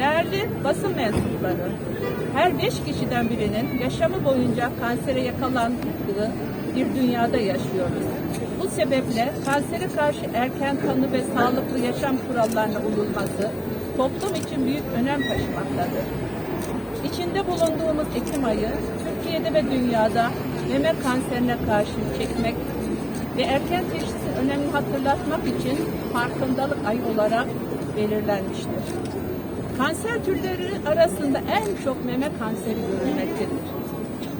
Değerli basın mensupları, her beş kişiden birinin yaşamı boyunca kansere yakalandığı bir dünyada yaşıyoruz. Bu sebeple kansere karşı erken tanı ve sağlıklı yaşam kurallarına uyulması toplum için büyük önem taşımaktadır. İçinde bulunduğumuz Ekim ayı Türkiye'de ve dünyada meme kanserine karşı çekmek ve erken teşhisi önemli hatırlatmak için farkındalık ayı olarak belirlenmiştir. Kanser türleri arasında en çok meme kanseri görülmektedir.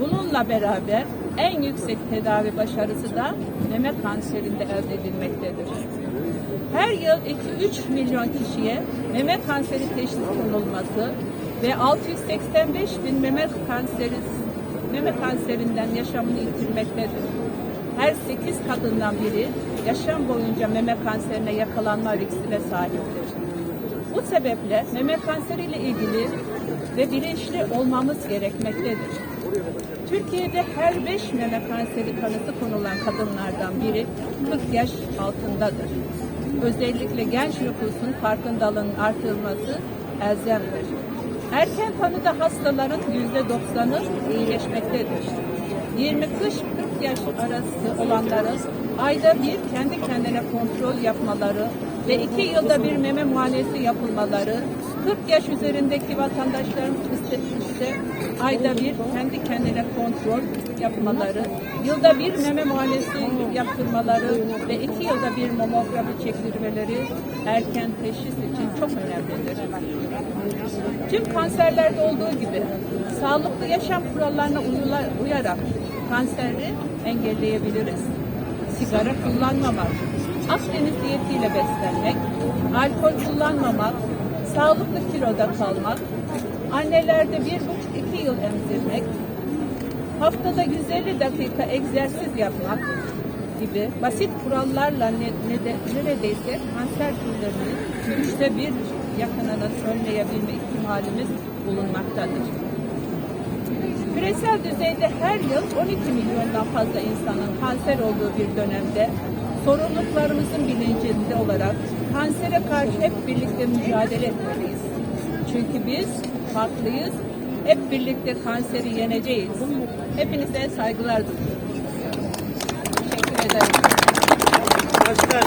Bununla beraber en yüksek tedavi başarısı da meme kanserinde elde edilmektedir. Her yıl 2-3 milyon kişiye meme kanseri teşhis konulması ve 685 bin meme kanseri meme kanserinden yaşamını yitirmektedir. Her 8 kadından biri yaşam boyunca meme kanserine yakalanma riskine sahiptir. Bu sebeple meme kanseriyle ilgili ve bilinçli olmamız gerekmektedir. Türkiye'de her 5 meme kanseri tanısı konulan kadınlardan biri 40 yaş altındadır. Özellikle genç nüfusun farkındalığının artırılması elzemdir. Erken tanıda hastaların %90'ı iyileşmektedir. 20-40 yaş arası olanların ayda bir kendi kendine kontrol yapmaları ve iki yılda bir meme muayenesi yapılmaları, 40 yaş üzerindeki vatandaşların ise, ise ayda bir kendi kendine kontrol yapmaları, yılda bir meme muayenesi yaptırmaları ve iki yılda bir mamografi çektirmeleri erken teşhis için çok önemlidir. Tüm kanserlerde olduğu gibi sağlıklı yaşam kurallarına uyarak kanseri engelleyebiliriz. Sigara kullanmamak, Akdeniz diyetiyle beslenmek, alkol kullanmamak, sağlıklı kiloda kalmak, annelerde bir buçuk iki yıl emzirmek, haftada 150 dakika egzersiz yapmak gibi basit kurallarla ne, ne de, neredeyse kanser türlerinin üçte bir yakınını önleyebilme ihtimalimiz bulunmaktadır. Küresel düzeyde her yıl 12 milyondan fazla insanın kanser olduğu bir dönemde sorumluluklarımızın bilincinde olarak kansere karşı hep birlikte mücadele etmeliyiz. Çünkü biz farklıyız, hep birlikte kanseri yeneceğiz. Hepinize saygılar diliyorum. Teşekkür ederim. Başka